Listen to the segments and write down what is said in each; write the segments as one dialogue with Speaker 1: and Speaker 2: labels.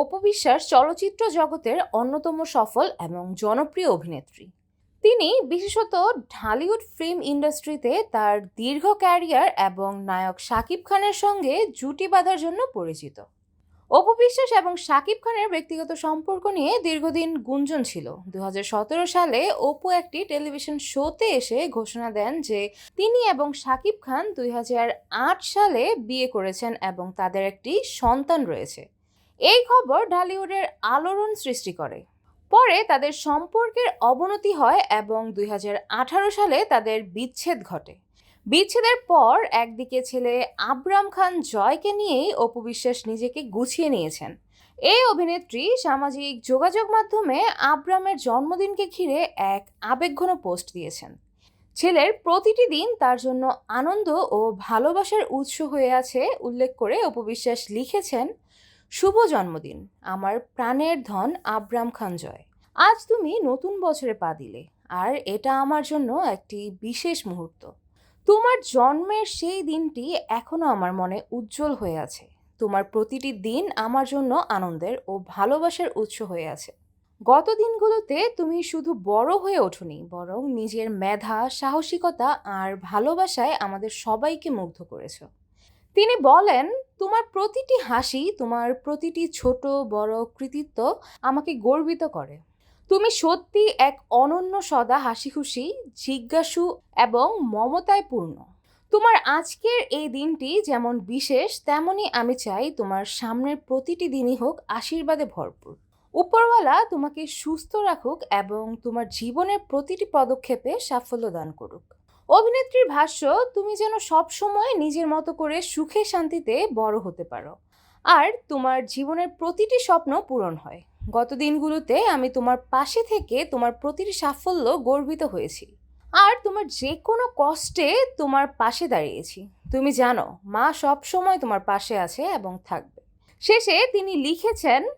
Speaker 1: অপু বিশ্বাস চলচ্চিত্র জগতের অন্যতম সফল এবং জনপ্রিয় অভিনেত্রী। তিনি বিশেষত ঢালিউড ফিল্ম ইন্ডাস্ট্রিতে তার দীর্ঘ ক্যারিয়ার এবং নায়ক শাকিব খানের সঙ্গে জুটি বাঁধার জন্য পরিচিত। অপু বিশ্বাস এবং শাকিব খানের ব্যক্তিগত সম্পর্ক নিয়ে দীর্ঘদিন গুঞ্জন ছিল। দুই হাজার সতেরো সালে অপু একটি টেলিভিশন শোতে এসে ঘোষণা দেন যে তিনি এবং শাকিব খান দুই হাজার আট সালে বিয়ে করেছেন এবং তাদের একটি সন্তান রয়েছে। এই খবর ঢালিউডের আলোড়ন সৃষ্টি করে। পরে তাদের সম্পর্কের অবনতি হয় এবং দুই হাজার আঠারো সালে তাদের বিচ্ছেদ ঘটে। বিচ্ছেদের পর একদিকে ছেলে আবরাম খান জয়কে নিয়েই অপু বিশ্বাস নিজেকে গুছিয়ে নিয়েছেন। এই অভিনেত্রী সামাজিক যোগাযোগ মাধ্যমে আবরামের জন্মদিনকে ঘিরে এক আবেগঘন পোস্ট দিয়েছেন। ছেলের প্রতিটি দিন তার জন্য আনন্দ ও ভালোবাসার উৎস হয়ে আছে, উল্লেখ করে অপু বিশ্বাস লিখেছেন শুভ জন্মদিন। আমার প্রাণের ধন আব্রাম খান জয়। আজ তুমি নতুন বছরে পা দিলে, আর এটা আমার জন্য একটি বিশেষ মুহূর্ত। তোমার জন্মের সেই দিনটি এখনও আমার মনে উজ্জ্বল হয়ে আছে। তোমার প্রতিটি দিন আমার জন্য আনন্দের ও ভালোবাসার উৎস হয়ে আছে। গত দিনগুলোতে তুমি শুধু বড় হয়ে ওঠোনি, বরং নিজের মেধা, সাহসিকতা আর ভালোবাসায় আমাদের সবাইকে মুগ্ধ করেছ। তিনি বলেন, তোমার প্রতিটি হাসি, তোমার প্রতিটি ছোট বড় কৃতিত্ব আমাকে গর্বিত করে। তুমি সত্যি এক অনন্য সদা হাসি খুশি জিজ্ঞাসু এবং মমতায় পূর্ণ। তোমার আজকের এই দিনটি যেমন বিশেষ তেমনই আমি চাই তোমার সামনের প্রতিটি দিনই হোক আশীর্বাদে ভরপুর। উপরওয়ালা তোমাকে সুস্থ রাখুক এবং তোমার জীবনের প্রতিটি পদক্ষেপে সাফল্য দান করুক। অভিনেত্রীর ভাষ্য, তুমি যেন সব সময় নিজের মতো করে সুখে শান্তিতে বড় হতে পারো। আর তোমার জীবনের প্রতিটি স্বপ্ন পূরণ হয়। গত দিনগুলোতে আমি তোমার পাশে থেকে তোমার প্রতিটি সাফল্য গর্বিত হয়েছি। আর তোমার যে কোনো কষ্টে তোমার পাশে দাঁড়িয়েছি। তুমি জানো, মা সব সময় তোমার পাশে আছে এবং থাকবে। শেষে তিনি লিখেছেন,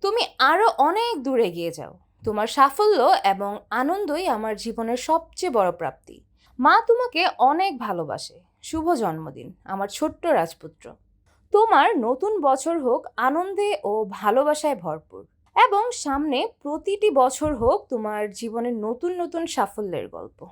Speaker 1: তুমি আরও অনেক দূরে এগিয়ে যাও। তোমার সাফল্য এবং আনন্দই আমার জীবনের সবচেয়ে বড় প্রাপ্তি। মা তোমাকে অনেক ভালোবাসে। শুভ জন্মদিন, আমার ছোট্ট রাজপুত্র। তোমার নতুন বছর হোক আনন্দে ও ভালোবাসায় ভরপুর। এবং সামনে প্রতিটি বছর হোক তোমার জীবনের নতুন নতুন সাফল্যের গল্প।